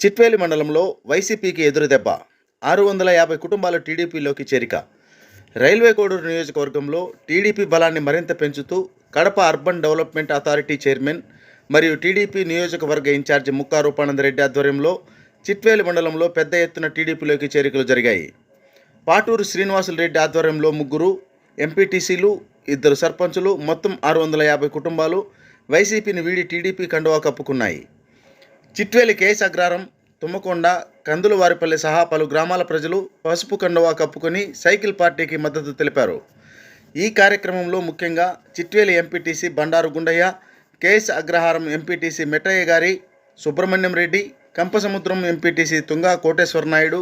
చిట్వేలి మండలంలో వైసీపీకి ఎదురుదెబ్బ ఆరు వందల యాభై కుటుంబాలు టీడీపీలోకి చేరిక. రైల్వే కోడూరు నియోజకవర్గంలో టీడీపీ బలాన్ని మరింత పెంచుతూ Kadapa urban development authority chairman మరియు టీడీపీ నియోజకవర్గ ఇన్ఛార్జి ముక్కా రూపానందరెడ్డి ఆధ్వర్యంలో చిట్వేలి మండలంలో పెద్ద ఎత్తున టీడీపీలోకి చేరికలు జరిగాయి. పాటూరు శ్రీనివాసులు రెడ్డి ఆధ్వర్యంలో ముగ్గురు ఎంపీటీసీలు ఇద్దరు సర్పంచులు మొత్తం ఆరు వందల యాభై కుటుంబాలు వైసీపీని వీడి టీడీపీ కండువా కప్పుకున్నాయి. చిట్వేలి కేఎస్ అగ్రారం తుమ్మకొండ కందులవారిపల్లి సహా పలు గ్రామాల ప్రజలు పసుపు కండువా కప్పుకొని సైకిల్ పార్టీకి మద్దతు తెలిపారు. ఈ కార్యక్రమంలో ముఖ్యంగా Chitveli MPTC Bandaru Gundaiah KS Agraharam MPTC Mettaiah గారి సుబ్రహ్మణ్యం రెడ్డి కంపసముద్రం ఎంపీటీసీ తుంగా కోటేశ్వర నాయుడు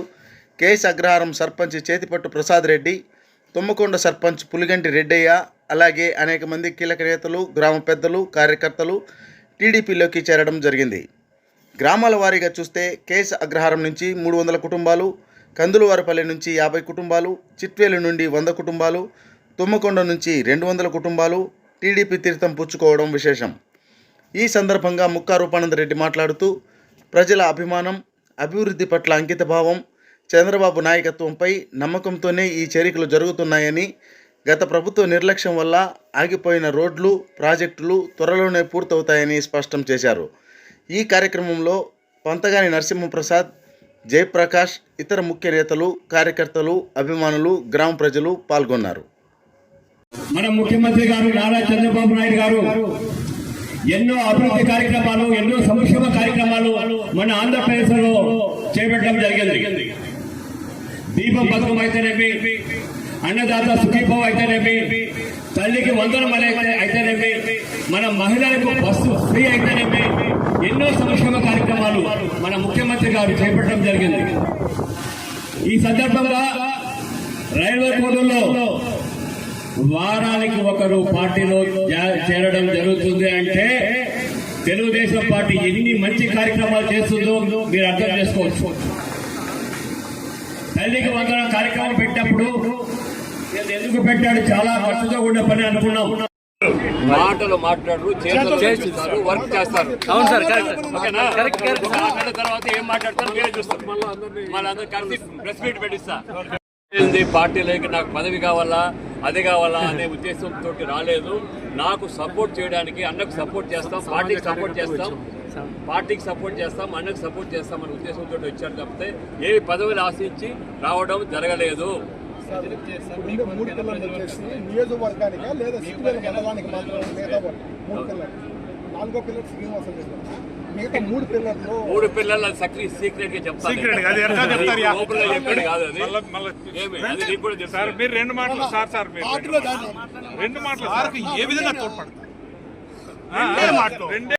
కేఎస్ అగ్రహారం సర్పంచ్ చేతిపట్టు ప్రసాద్ రెడ్డి తుమ్మకొండ సర్పంచ్ పులిగంటి రెడ్డయ్య అలాగే అనేక మంది కీలక నేతలు గ్రామ పెద్దలు కార్యకర్తలు టీడీపీలోకి చేరడం జరిగింది. గ్రామాల వారీగా చూస్తే కేఎస్ అగ్రహారం నుంచి మూడు వందల కుటుంబాలు కందులవారిపల్లి నుంచి యాభై కుటుంబాలు చిట్వేలు నుండి వంద కుటుంబాలు తుమ్మకొండ నుంచి రెండు వందల కుటుంబాలు టీడీపీ తీర్థం పుచ్చుకోవడం విశేషం. ఈ సందర్భంగా ముక్కా రూపానందరెడ్డి మాట్లాడుతూ ప్రజల అభిమానం అభివృద్ధి పట్ల అంకితభావం చంద్రబాబు నాయకత్వంపై నమ్మకంతోనే ఈ చేరికలు జరుగుతున్నాయని గత ప్రభుత్వ నిర్లక్ష్యం వల్ల ఆగిపోయిన రోడ్లు ప్రాజెక్టులు త్వరలోనే పూర్తవుతాయని స్పష్టం చేశారు. ఈ కార్యక్రమంలో పంతగాని నరసింహప్రసాద్ జయప్రకాష్ ఇతర ముఖ్య నేతలు కార్యకర్తలు అభిమానులు గ్రామ ప్రజలు పాల్గొన్నారు. మన ముఖ్యమంత్రి గారు నారా చంద్రబాబు నాయుడు గారు ఎన్నో అభివృద్ధి కార్యక్రమాలు ఎన్నో సంక్షేమ కార్యక్రమాలు మన ఆంధ్రప్రదేశ్లో చేపట్టడం జరిగింది. దీపం పథకం అయితేనేమి అన్నదాత సుఖీభావం అయితేనేమి తల్లికి వందనం అనే అయితేనేమి మన మహిళలకు బస్సు ఫ్రీ అయితేనేమి ఎన్నో సంక్షేమ కార్యక్రమాలు మన ముఖ్యమంత్రి గారు చేపట్టడం జరిగింది. ఈ సందర్భంగా రైల్వే కోడూరులో వారానికి ఒకరు పార్టీలో చేరడం జరుగుతుంది అంటే తెలుగుదేశం పార్టీ ఎన్ని మంచి కార్యక్రమాలు చేస్తుందో మీరు అర్థం చేసుకోవచ్చు. తల్లికి వందన కార్యక్రమం పెట్టినప్పుడు ఎందుకు పెట్టాడు? చాలా ఖర్చుతో కూడిన పని అనుకున్నాం. మాటలు మాట్లాడరు చేతులు చేస్తారు వర్క్ చేస్తారు. అవును సార్ కరెక్ట్ ఓకేనా? కరెక్ట్ కరెక్ట్ మాట్లాడిన తర్వాత ఏం మాట్లాడతారు మీరే చూస్తారు. మళ్ళీ కలిసి ప్రెస్ మీట్ పెట్టిస్తా. ఏంది? పార్టీలోకి నాకు పదవి కావాలా? అది కావాలా అనే ఉద్దేశంతో రాలేదు. నాకు సపోర్ట్ చేయడానికి అన్నకు సపోర్ట్ చేస్తాం పార్టీకి సపోర్ట్ చేస్తాం పార్టీకి సపోర్ట్ చేస్తాం అన్నకు సపోర్ట్ చేస్తాం అనే ఉద్దేశంతో వచ్చాడు తప్పితే ఏ పదవులు ఆశించి రావడం జరగలేదు. మీకు మూడు పిల్లలు వచ్చేసి నియోజకవర్గానికా లేదా సిపిఎల్ మండలానికి మాత్రమే మిగతా మూడు పిల్లలు నాలుగో పిల్లలు శ్రీనివాసం రెడ్డి మిగతా మూడు పిల్లలు మూడు సీక్రెట్గా సీక్రెట్ అది ఎట్లా చెప్తారు చెప్పాడు కాదు అది అది నీకు కూడా సార్ మీరు రెండు మాటలు సార్ సార్ మీరు రెండు మాటలు. రెండు మాటలు సార్ ఏ విధంగా తోడ్పడతారు రెండే మాటలు రెండే